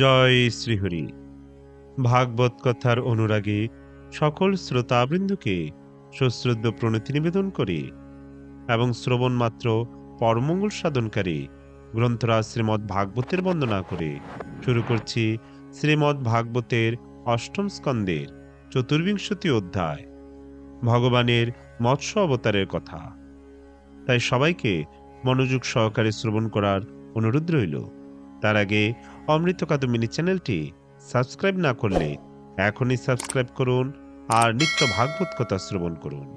জয় শ্রীহরি। ভাগবত কথার অনুরাগী সকল শ্রোতাবৃন্দকে সশ্রদ্ধ প্রণতি নিবেদন করি এবং শ্রবণ মাত্র পরমঙ্গল সাধনকারী গ্রন্থরাজ শ্রীমৎ ভাগবতের বন্দনা করে শুরু করছি শ্রীমৎ ভাগবতের অষ্টম স্কন্দের চতুর্বিংশতি অধ্যায়, ভগবানের মৎস্য অবতারের কথা। তাই সবাইকে মনোযোগ সহকারে শ্রবণ করার অনুরোধ রইল। তার আগে অমৃত কাদম্বিনী চ্যানেলটি সাবস্ক্রাইব না করলে এখনই সাবস্ক্রাইব করুন আর নিত্য ভাগবত কথা শ্রবণ করুন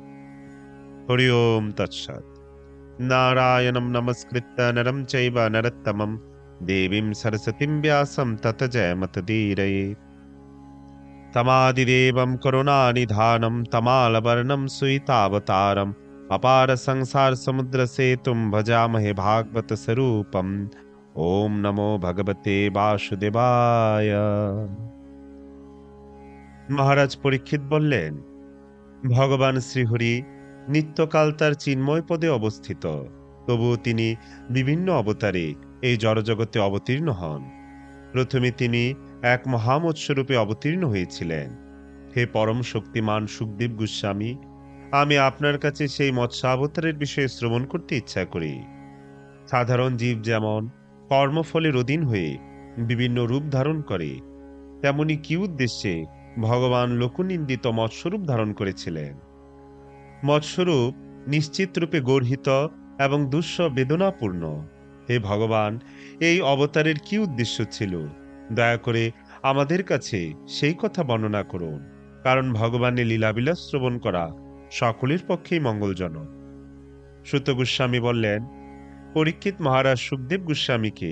হরি ওম তৎসৎ নারায়ণম নমস্কৃত্য নরম চৈব নরত্তমম দেবীম সরস্বতীম ব্যাসম তত জয়মতদীরয়ে তমাদিদেবম করুণানিধানম তমালবর্ণম সুইতাবতারম अपार संसार समुद्र से तुम भजामहे भागवत स्वरूपम ওম নমো ভগবতে বাসুদেবায়। মহারাজ পরীক্ষিত বললেন, ভগবান শ্রীহরি নিত্যকাল তার চিন্ময় পদে অবস্থিত, তবুও তিনি বিভিন্ন অবতারে এই জড়জগতে অবতীর্ণ হন। প্রথমে তিনি এক মহামৎস্যরূপে অবতীর্ণ হয়েছিলেন। হে পরম শক্তিমান সুখদেব গোস্বামী, আমি আপনার কাছে সেই মৎস্য অবতারের বিষয়ে শ্রবণ করতে ইচ্ছা করি। সাধারণ জীব যেমন কর্মফলের অধীন হয়ে বিভিন্ন রূপ ধারণ করে। তেমনি কি উদ্দেশ্যে ভগবান লোকনিন্দিত মৎস্বরূপ ধারণ করেছিলেন? মৎস্বরূপ নিশ্চিত রূপে গর্হিত এবং দুঃস্ব বেদনাপূর্ণ। হে ভগবান, এই অবতারের কি উদ্দেশ্য ছিল? দয়া করে আমাদের কাছে সেই কথা বর্ণনা করুন। কারণ ভগবানের লীলাবিলাস শ্রবণ করা সকলের পক্ষেই মঙ্গলজনক। সুত গোস্বামী বললেন পরীক্ষিত মহারাজ সুখদেব গোস্বামীকে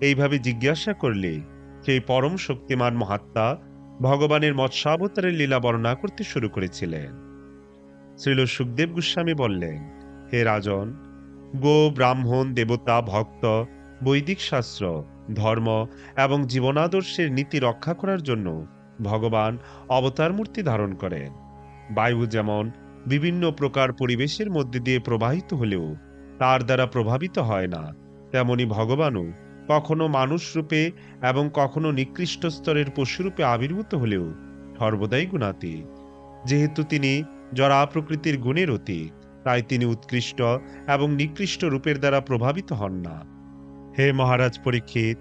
এইভাবে জিজ্ঞাসা করলে সেই পরম শক্তিমান মহাত্মা ভগবানের মৎস্যাবতারের লীলা বর্ণনা করতে শুরু করেছিলেন। শ্রীল সুখদেব গোস্বামী বললেন, হে রাজন, গো ব্রাহ্মণ, দেবতা, ভক্ত, বৈদিক শাস্ত্র, ধর্ম এবং জীবনাদর্শের নীতি রক্ষা করার জন্য ভগবান অবতার মূর্তি ধারণ করেন। বায়ু যেমন বিভিন্ন প্রকার পরিবেশের মধ্যে দিয়ে প্রবাহিত হলেও তার দ্বারা প্রভাবিত হয় না। তেমনি ভগবানও কখনো মানুষ রূপে এবং কখনো নিকৃষ্ট স্তরের পশুরূপে আবির্ভূত হলেও সর্বদাই গুণাতি যেহেতু তিনি জরা প্রকৃতির গুণের অতীত, তাই তিনি উৎকৃষ্ট এবং নিকৃষ্ট রূপের দ্বারা প্রভাবিত হন না। হে মহারাজ পরীক্ষিত,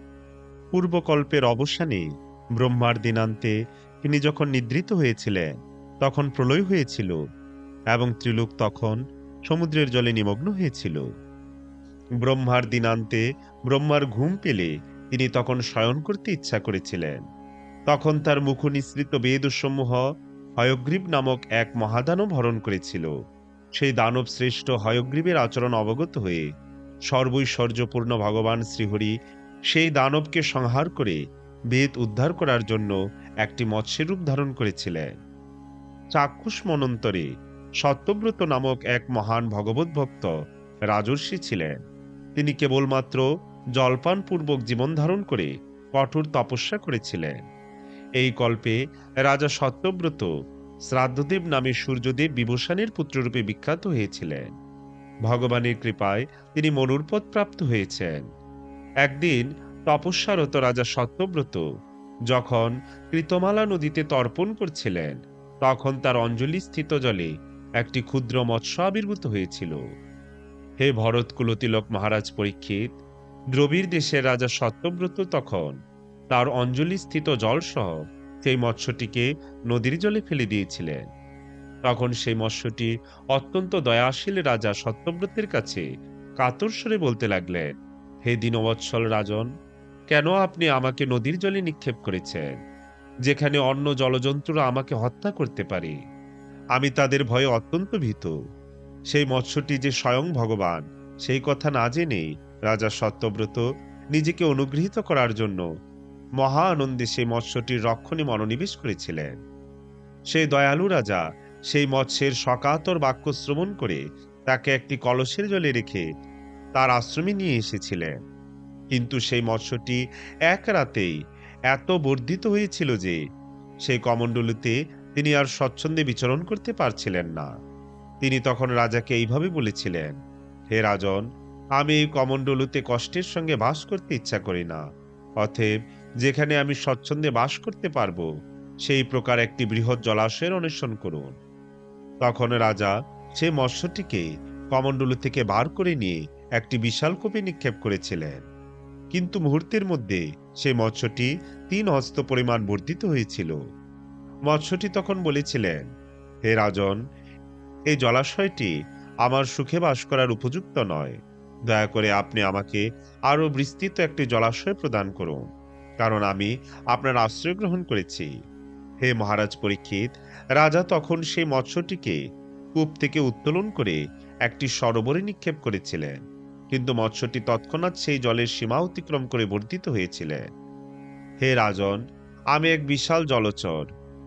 পূর্বকল্পের অবসানে ব্রহ্মার দিনান্তে তিনি যখন নিদ্রিত হয়েছিলেন, তখন প্রলয় হয়েছিল এবং ত্রিলোক তখন সমুদ্রের জলে নিমগ্ন হয়েছিল। ব্রহ্মার দিনান্তে ব্রহ্মার ঘুম পেলে তিনি তখন শয়ন করতে ইচ্ছা করেছিলেন। তখন তার মুখ নিঃসৃত বেদসমূহ হয়গ্রীব নামক এক মহাদানব হরণ করেছিল। সেই দানব শ্রেষ্ঠ হয়গ্রীবের আচরণ অবগত হয়ে সর্বৈশ্বর্যপূর্ণ ভগবান শ্রীহরি সেই দানবকে সংহার করে বেদ উদ্ধার করার জন্য একটি মৎস্যের রূপ ধারণ করেছিলেন। চাক্ষুষ মনন্তরে সত্যব্রত নামক এক মহান ভগবত ভক্ত রাজর্ষি ছিলেন। তিনি কেবলমাত্র জলপানপূর্বক জীবন ধারণ করে কঠোর তপস্যা করেছিলেন। এই কল্পে রাজা সত্যব্রত শ্রাদ্ধদেব নামে সূর্যদেব বিভূষণের পুত্ররূপে বিখ্যাত হয়েছিলেন। ভগবানের কৃপায় তিনি মনুরপদ প্রাপ্ত হয়েছেন। একদিন তপস্যারত রাজা সত্যব্রত যখন কৃতমালা নদীতে তর্পণ করছিলেন, তখন তার অঞ্জলি স্থিত জলে একটি ক্ষুদ্র মৎস্য আবির্ভূত হয়েছিল। হে ভরত কুলতিলক মহারাজ পরীক্ষিত, দ্রবিড় দেশের রাজা সত্যব্রত তখন তার অঞ্জলি স্থিত জলসহ সেই মৎস্যটিকে নদীর জলে ফেলে দিয়েছিলেন। তখন সেই মৎস্যটি অত্যন্ত দয়াশীল রাজা সত্যব্রতের কাছে কাতর স্বরে বলতে লাগলেন, হে দীনবৎসল রাজন, কেন আপনি আমাকে নদীর জলে নিক্ষেপ করেছেন? যেখানে অন্য জলজন্তুরা আমাকে হত্যা করতে পারে। আমি তাদের ভয়ে অত্যন্ত ভীত। সেই মৎস্যটি যে স্বয়ং ভগবান, সেই কথা না জেনে রাজা সত্যব্রত নিজেকে অনুগৃহীত করার জন্য মহা আনন্দে সেই মৎস্যটির রক্ষণে মনোনিবেশ করেছিলেন। সেই দয়ালু রাজা সেই মৎস্যের সকাতর বাক্য শ্রবণ করে তাকে একটি কলসের জলে রেখে তার আশ্রমে নিয়ে এসেছিলেন। কিন্তু সেই মৎস্যটি এক রাতেই এত বর্ধিত হয়েছিল যে সেই কমণ্ডলুতে তিনি আর স্বচ্ছন্দে বিচরণ করতে পারছিলেন না। তিনি তখন রাজাকে এইভাবে বলেছিলেন, হে রাজন, আমি এই কমণ্ডলুতে কষ্টের সঙ্গে বাস করতে ইচ্ছা করি না। অতএব যেখানে আমি স্বচ্ছন্দে বাস করতে পারব, সেই প্রকার একটি বৃহৎ জলাশয়ের অন্বেষণ করুন। তখন রাজা সে মৎস্যটিকে কমণ্ডলু থেকে বার করে নিয়ে একটি বিশাল কূপে নিক্ষেপ করেছিলেন। কিন্তু মুহূর্তের মধ্যে সেই মৎস্যটি তিন হস্ত পরিমাণ বর্ধিত হয়েছিল। মৎস্যটি তখন বলেছিলেন, হে রাজন, এই জলাশয়টি আমার সুখে বাস করার উপযুক্ত নয়। দয়া করে আপনি আমাকে আরও বিস্তৃত একটি জলাশয় প্রদান করুন, কারণ আমি আপনার আশ্রয় গ্রহণ করেছি। হে মহারাজ পরীক্ষিত, রাজা তখন সেই মৎস্যটিকে কূপ থেকে উত্তোলন করে একটি সরোবরে নিক্ষেপ করেছিলেন, কিন্তু মৎস্যটি তৎক্ষণাৎ সেই জলের সীমা অতিক্রম করে বর্ধিত হয়েছিলেন। হে রাজন, আমি এক বিশাল জলচর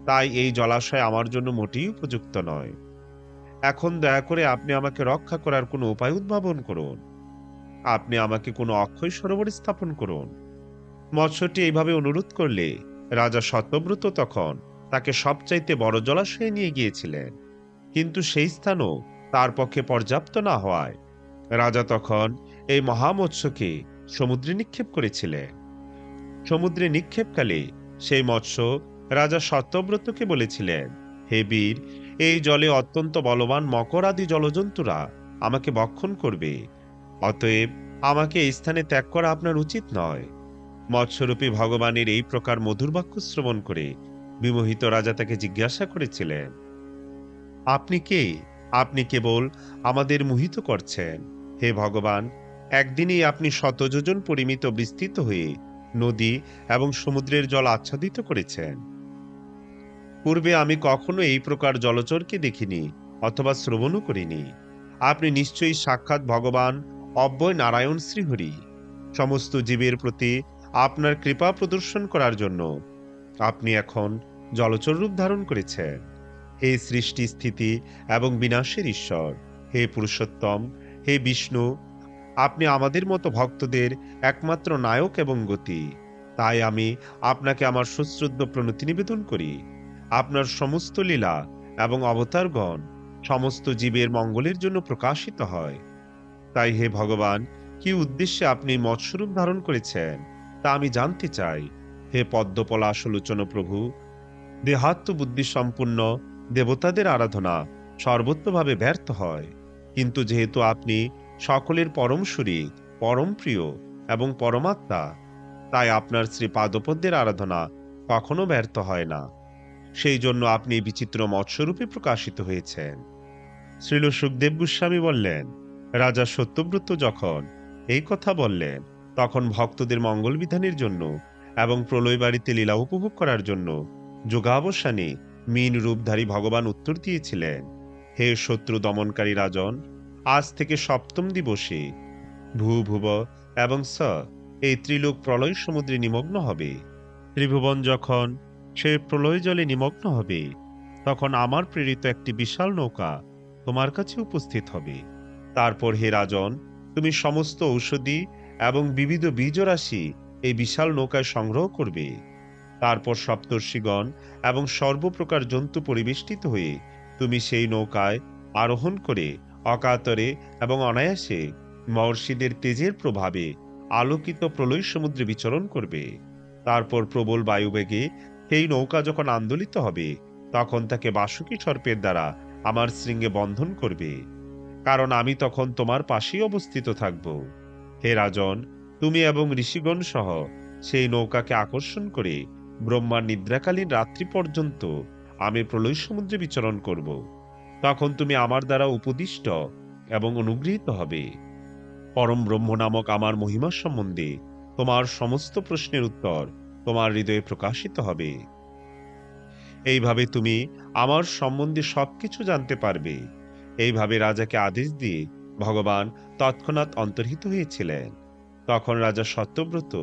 তাই এই জলাশয় আমার জন্য মোটেই উপযুক্ত নয়। এখন দয়া করে আপনি আমাকে রক্ষা করার কোনো উপায় উদ্ভাবন করুন। আপনি আমাকে কোনো অক্ষয় সরোবর স্থাপন করুন। মৎস্যটি এইভাবে অনুরোধ করলে রাজা সত্যব্রত তখন তাকে সবচাইতে বড় জলাশয়ে নিয়ে গিয়েছিলেন। কিন্তু সেই স্থানও তার পক্ষে পর্যাপ্ত না হওয়ায় রাজা তখন এই মহামৎস্যকে সমুদ্রে নিক্ষেপ করেছিলেন। সমুদ্রে নিক্ষেপকালে সেই মৎস্য রাজা সত্যব্রতকে বলেছিলেন, হে বীর, এই জলে অত্যন্ত বলবান মকর আদি জলজন্তুরা আমাকে বক্ষণ করবে। অতএব আমাকে এই স্থানে ত্যাগ করা আপনার উচিত নয়। মৎস্যরূপী ভগবানের এই প্রকার মধুর বাক্য শ্রবণ করে বিমোহিত রাজা তাকে জিজ্ঞাসা করেছিলেন, আপনি কে? আপনি কেবল আমাদের মোহিত করছেন। হে ভগবান, একদিনই আপনি শতযোজন পরিমিত বিস্তৃত হয়ে নদী এবং সমুদ্রের জল আচ্ছাদিত করেছেন। পূর্বে আমি কখনো এই প্রকার জলচরকে দেখিনি অথবা শ্রবণও করিনি। আপনি নিশ্চয়ই সাক্ষাৎ ভগবান অব্যয় নারায়ণ শ্রীহরি। সমস্ত জীবের প্রতি আপনার কৃপা প্রদর্শন করার জন্য আপনি এখন জলচর রূপ ধারণ করেছেন। হে সৃষ্টি স্থিতি এবং বিনাশের ঈশ্বর, হে পুরুষোত্তম, হে বিষ্ণু, আপনি আমাদের মতো ভক্তদের একমাত্র নায়ক এবং গতি। তাই আমি আপনাকে আমার সুশ্রদ্ধ প্রণতি নিবেদন করি। আপনার সমস্ত লীলা এবং অবতারগণ সমস্ত জীবের মঙ্গলের জন্য প্রকাশিত হয়। তাই হে ভগবান, কি উদ্দেশ্যে আপনি মৎস্যরূপ ধারণ করেছেন, তা আমি জানতে চাই। হে পদ্মপলা পদ্মপলাশলোচন প্রভু, দেহাত্ম বুদ্ধি সম্পূর্ণ দেবতাদের আরাধনা সর্বত্রভাবে ব্যর্থ হয়। কিন্তু যেহেতু আপনি সকলের পরম সুরী পরম প্রিয় এবং পরমাত্মা, তাই আপনার শ্রী পাদপদ্যের আরাধনা কখনো ব্যর্থ হয় না। সেই জন্য আপনি বিচিত্র মৎস্যরূপে প্রকাশিত হয়েছেন। শ্রীল সুখদেব গোস্বামী বললেন, রাজা সত্যব্রত যখন এই কথা বললেন, তখন ভক্তদের মঙ্গল বিধানের জন্য এবং প্রলয় বাড়িতে লীলা উপভোগ করার জন্য যোগাবসানে মীন রূপধারী ভগবান উত্তর দিয়েছিলেন, হে শত্রু দমনকারী রাজন, আজ থেকে সপ্তম দিবসে ভূ ভুব এবং স, এই ত্রিলোক প্রলয় সমুদ্রে নিমগ্ন হবে। ত্রিভুবন যখন সে প্রলয় জলে নিমগ্ন হবে। তখন আমার প্রেরিত একটি বিশাল নৌকা তোমার কাছে উপস্থিত হবে। তারপর হে রাজন, তুমি সমস্ত ঔষধি এবং বিবিধ বীজরাশি এই বিশাল নৌকায় সংগ্রহ করবে। তারপর সপ্তর্ষিগণ এবং সর্বপ্রকার জন্তু পরিবেষ্টিত হয়ে তুমি সেই নৌকায় আরোহণ করে অকাতরে এবং অনায়াসে মহর্ষিদের তেজের প্রভাবে আলোকিত প্রলয় সমুদ্রে বিচরণ করবে। তারপর প্রবল বায়ুবেগে সেই নৌকা যখন আন্দোলিত হবে, তখন তাকে বাসুকী সর্পের দ্বারা আমার শৃঙ্গে বন্ধন করবে, কারণ আমি তখন তোমার পাশেই অবস্থিত থাকব। হে রাজন, তুমি এবং ঋষিগণ সহ সেই নৌকাকে আকর্ষণ করে ব্রহ্মার নিদ্রাকালীন রাত্রি পর্যন্ত আমি প্রলয় সমুদ্রে বিচরণ করব। তখন তুমি আমার দ্বারা উপদিষ্ট এবং অনুগৃহীত হবে। পরম ব্রহ্ম নামক আমার মহিমা সম্বন্ধে তোমার সমস্ত প্রশ্নের উত্তর তোমার হৃদয়ে প্রকাশিত হবে। এইভাবে তুমি আমার সম্বন্ধে সবকিছু জানতে পারবে। এইভাবে রাজাকে আদেশ দিয়ে ভগবান তৎক্ষণাৎ অন্তর্হিত হয়েছিলেন। তখন রাজা সত্যব্রত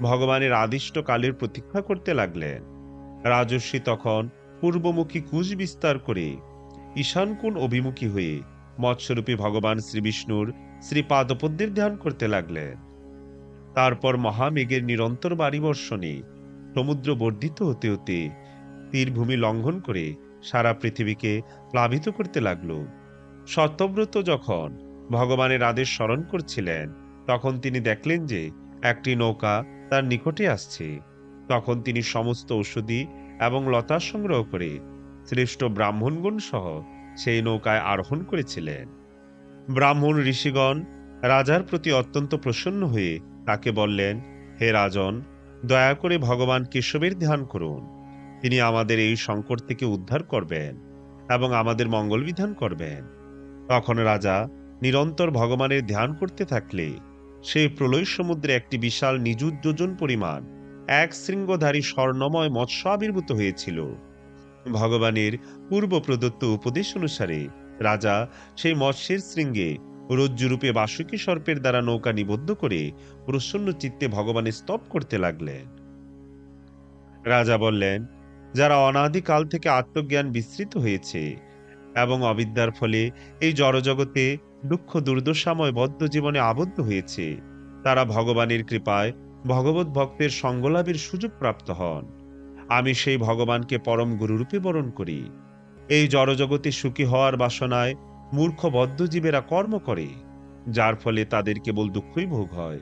ভগবানের আদিষ্ট কালের প্রতীক্ষা করতে লাগলেন। রাজস্বী তখন পূর্বমুখী কুশ বিস্তার করে ঈশানকুণ অভিমুখী হয়ে মৎস্যরূপী ভগবান শ্রী বিষ্ণুর শ্রী পাদপদ্মের ধ্যান করতে লাগলেন। তারপর মহামেঘের নিরন্তর বাড়িবর্ষণে সমুদ্র বর্ধিত হতে হতে তীরভূমি লঙ্ঘন করে সারা পৃথিবীকে প্লাবিত করতে লাগল। সত্যব্রত যখন ভগবানের আদেশ স্মরণ করছিলেন, তখন তিনি দেখলেন যে একটি নৌকা তার নিকটে আসছে। তখন তিনি সমস্ত ঔষধি এবং লতা সংগ্রহ করে শ্রেষ্ঠ ব্রাহ্মণগণ সহ সেই নৌকায় আরোহণ করেছিলেন। ব্রাহ্মণ ঋষিগণ রাজার প্রতি অত্যন্ত প্রসন্ন হয়ে তাকে বললেন, হে রাজন, দয়া করে ভগবান কেশবের ধ্যান করুন। তিনি আমাদের এই সংকট থেকে উদ্ধার করবেন এবং আমাদের মঙ্গল বিধান করবেন। তখন রাজা নিরন্তর ভগবানের ধ্যান করতে থাকলে সেই প্রলয় সমুদ্রে একটি বিশাল নিযুত যোজন পরিমাণ, এক শৃঙ্গধারী স্বর্ণময় মৎস্য আবির্ভূত হয়েছিল। ভগবানের পূর্ব প্রদত্ত উপদেশ অনুসারে রাজা সেই মৎস্যের শৃঙ্গে রজ্জুরূপে বাসুকী সর্পের দ্বারা নৌকা নিবদ্ধ করে প্রসন্ন চিত্তে ভগবানের স্তব করতে লাগলেন। রাজা বললেন, যারা অনাদিকাল থেকে আত্মজ্ঞান বিস্তৃত হয়েছে এবং অবিদ্যার ফলে এই জড়জগতে দুঃখ দুর্দশাময় বদ্ধ জীবনে আবদ্ধ হয়েছে, তারা ভগবানের কৃপায় ভগবত ভক্তের সঙ্গলাভের সুযোগ প্রাপ্ত হন। আমি সেই ভগবানকে পরম গুরুরূপে বরণ করি। এই জড়জগতে সুখী হওয়ার বাসনায় মূর্খ বদ্ধজীবেরা কর্ম করে, যার ফলে তাদের কেবল দুঃখই ভোগ হয়।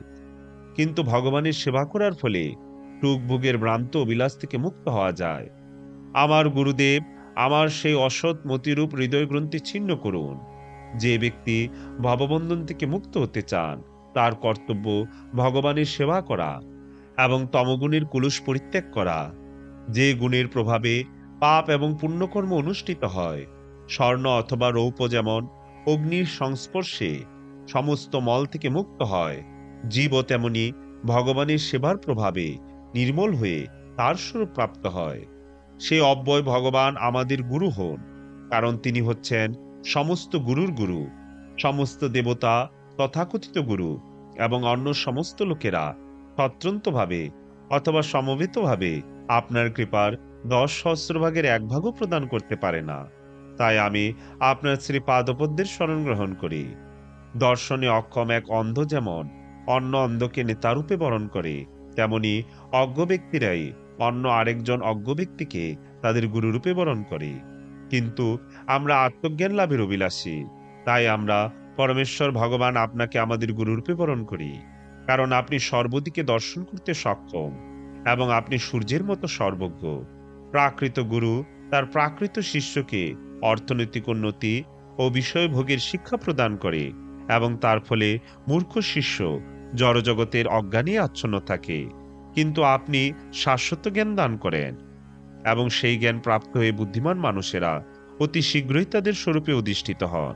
কিন্তু ভগবানের সেবা করার ফলে টুক ভোগের ভ্রান্ত অবিলাস থেকে মুক্ত হওয়া যায়। আমার গুরুদেব, আমার সেই অসৎ মতিরূপ হৃদয় গ্রন্থি ছিন্ন করুন। যে ব্যক্তি ভববন্ধন থেকে মুক্ত হতে চান, তার কর্তব্য ভগবানের সেবা করা এবং তমগুণের কুলুষ পরিত্যাগ করা। যে গুণের প্রভাবে পাপ এবং পুণ্যকর্ম অনুষ্ঠিত হয় স্বর্ণ অথবা রৌপ যেমন, অগ্নির সংস্পর্শে সমস্ত মল থেকে মুক্ত হয়। জীবও তেমনি ভগবানের সেবার প্রভাবে নির্মল হয়ে তার স্বরূপ প্রাপ্ত হয়। সে অব্যয় ভগবান আমাদের গুরু হন, কারণ তিনি হচ্ছেন সমস্ত গুরুর গুরু, সমস্ত দেবতা তথাকথিত গুরু এবং অন্য সমস্ত লোকেরা স্বতন্ত্রভাবে অথবা সমবেতভাবে আপনার কৃপার দশ সহস্র ভাগের এক ভাগও প্রদান করতে পারে না। তাই আমি আপনার শ্রী পাদপদ্মের স্মরণ গ্রহণ করি। দর্শনে অক্ষম এক অন্ধ যেমন, অন্য অন্ধকে নেতারূপে বরণ করে, তেমনি অজ্ঞ ব্যক্তিরাই অন্য আরেকজন অজ্ঞ ব্যক্তিকে তাদের গুরুরূপে বরণ করে। কিন্তু আমরা আত্মজ্ঞান লাভের অভিলাষী, তাই আমরা পরমেশ্বর ভগবান আপনাকে আমাদের গুরুরূপে বরণ করি, কারণ আপনি সর্বদিকে দর্শন করতে সক্ষম এবং আপনি সূর্যের মতো সর্বজ্ঞ। প্রাকৃত গুরু তার প্রাকৃত শিষ্যকে অর্থনৈতিক উন্নতি ও বিষয়ভোগের শিক্ষা প্রদান করে এবং তার ফলে মূর্খ শিষ্য জড়জগতের অজ্ঞানী আচ্ছন্ন থাকে। কিন্তু আপনি শাশ্বত জ্ঞান দান করেন এবং সেই জ্ঞান প্রাপ্ত হয়ে বুদ্ধিমান মানুষেরা অতি শীঘ্রই তাদের স্বরূপে অধিষ্ঠিত হন।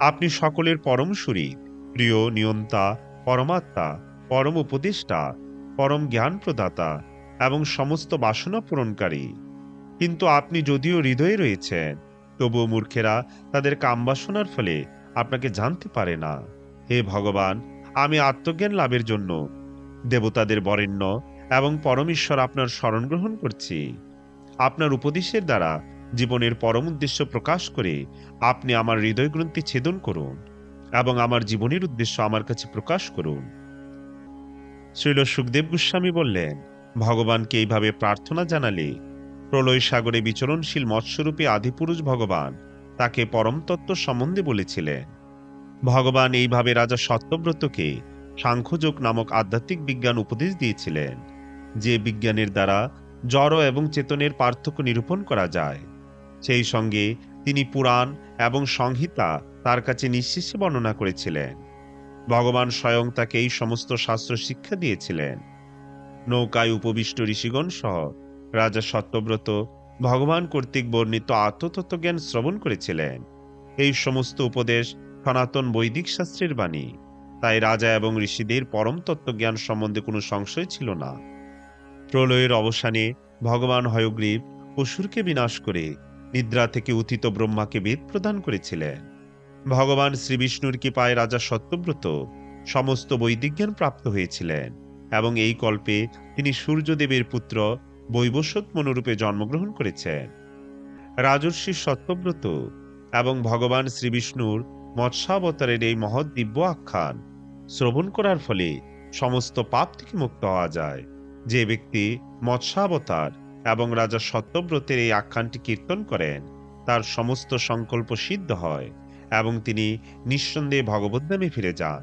আপনি সকলের পরম সুরী প্রিয় নিয়ন্তা, পরমাত্মা, পরম উপদেষ্টা, পরম জ্ঞান প্রদাতা এবং সমস্ত বাসনা পূরণকারী। কিন্তু আপনি যদিও হৃদয়ে রয়েছেন তবুও মূর্খেরা তাদের কামবাসনার ফলে আপনাকে জানতে পারে না। হে ভগবান, আমি আত্মজ্ঞান লাভের জন্য দেবতাদের বরেণ্য এবং পরমেশ্বর আপনার স্মরণ গ্রহণ করছি। আপনার উপদেশের দ্বারা জীবনের পরম উদ্দেশ্য প্রকাশ করে আপনি আমার হৃদয় গ্রন্থি ছেদন করুন এবং আমার জীবনের উদ্দেশ্য আমার কাছে প্রকাশ করুন। শ্রীল সুখদেব গোস্বামী বললেন, ভগবানকে এইভাবে প্রার্থনা জানালে প্রলয় সাগরে বিচরণশীল মৎস্যরূপী আদিপুরুষ ভগবান তাকে পরম তত্ত্ব সম্বন্ধে বলেছিলেন ভগবান এইভাবে রাজা সত্যব্রতকে সাংখ্যযোগ নামক আধ্যাত্মিক বিজ্ঞান উপদেশ দিয়েছিলেন, যে বিজ্ঞানের দ্বারা জড় এবং চেতনের পার্থক্য নিরূপণ করা যায়। সেই সঙ্গে তিনি পুরাণ এবং সংহিতা তার কাছে নিঃশেষে বর্ণনা করেছিলেন। ভগবান স্বয়ং তাকে এই সমস্ত শাস্ত্র শিক্ষা দিয়েছিলেন। নৌকায় উপবিষ্ট ঋষিগণ সহ রাজা সত্যব্রত ভগবান কর্তৃক বর্ণিত আত্মতত্ত্বজ্ঞান শ্রবণ করেছিলেন। এই সমস্ত উপদেশ সনাতন বৈদিক শাস্ত্রের বাণী। তাই রাজা এবং ঋষিদের পরম তত্ত্বজ্ঞান সম্বন্ধে কোনো সংশয় ছিল না। প্রলয়ের অবসানে ভগবান হয়গ্রীব অসুরকে বিনাশ করে নিদ্রা থেকে উথিত ব্রহ্মাকে বেদ প্রদান করেছিলেন। ভগবান শ্রীবিষ্ণুর কৃপায় রাজা সত্যব্রত সমস্ত বৈদিক জ্ঞান প্রাপ্ত হয়েছিলেন এবং এই কল্পে তিনি সূর্যদেবের পুত্র বৈবস্বত মনোরূপে জন্মগ্রহণ করেছেন রাজর্ষি সত্যব্রত এবং ভগবান শ্রীবিষ্ণুর মৎস্যাবতারের এই মহৎ দিব্য আখ্যান শ্রবণ করার ফলে সমস্ত পাপ থেকে মুক্ত হওয়া যায়। যে ব্যক্তি মৎস্যাবতার এবং রাজা সত্যব্রতের এই আখ্যানটি কীর্তন করেন, তার সমস্ত সংকল্প সিদ্ধ হয় এবং তিনি নিঃসন্দেহে ভগবদ্ধামে ফিরে যান।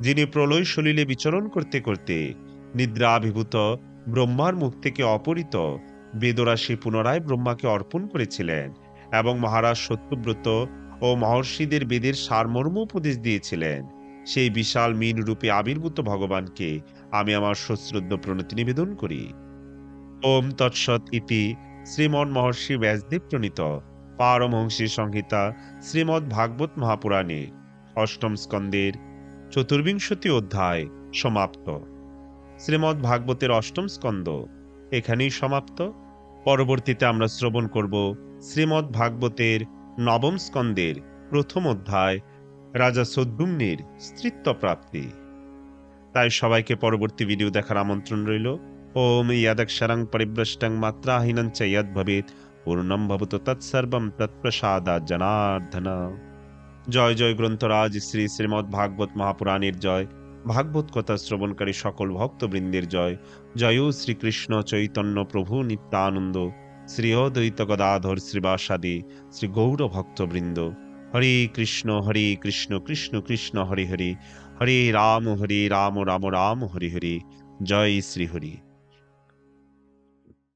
যিনি প্রলয় সলিলে বিচরণ করতে করতে নিদ্রাভিভূত ব্রহ্মার মুখ থেকে অপহৃত। বেদরাশি পুনরায় ব্রহ্মাকে অর্পণ করেছিলেন এবং মহারাজ সত্যব্রত ও মহর্ষিদের বেদের সারমর্ম উপদেশ দিয়েছিলেন। সেই বিশাল মীন রূপে আবির্ভূত ভগবানকে আমি আমার সশ্রদ্ধ প্রণতি নিবেদন করি। ওম তৎসৎ ইতি শ্রীমন মহর্ষি ব্যাসদেব প্রণীত। পারমহংসী সংহিতা শ্রীমদ্ ভাগবত মহাপুরাণে। অষ্টম স্কন্দের চতুর্বিংশতি অধ্যায় সমাপ্ত। শ্রীমদ্ ভাগবতের অষ্টম স্কন্দ। এখানেই সমাপ্ত। পরবর্তীতে আমরা শ্রবণ করব শ্রীমদ্ ভাগবতের নবম স্কন্দের প্রথম অধ্যায়, রাজা সদ্যুম্নির স্ত্রীত্ব প্রাপ্তি তাই সবাইকে পরবর্তী ভিডিও দেখার আমন্ত্রণ রইল। ওম ইয়াদক্ষরং পরিভ্রষ্টং মাত্রাহীনং চ ইয়দ ভবেত পূর্ণম ভবত তৎসর্বম তৎপ্রসাদা জনার্দন। জয় জয়, গ্রন্থরাজ, শ্রী শ্রীমদ্ ভাগবত মহাপুরাণের জয়। ভাগবত কথা শ্রবণকারী সকল ভক্তবৃন্দের জয়। জয় শ্রীকৃষ্ণ চৈতন্য প্রভু নিত্যানন্দ। শ্রী অদ্বৈত গদাধর শ্রীবাসাদি, শ্রী গৌর ভক্তবৃন্দ। হরে কৃষ্ণ হরে কৃষ্ণ কৃষ্ণ কৃষ্ণ, হরে হরে। হরে রাম, হরি রাম রাম রাম, হরি হরি। জয় শ্রী হরি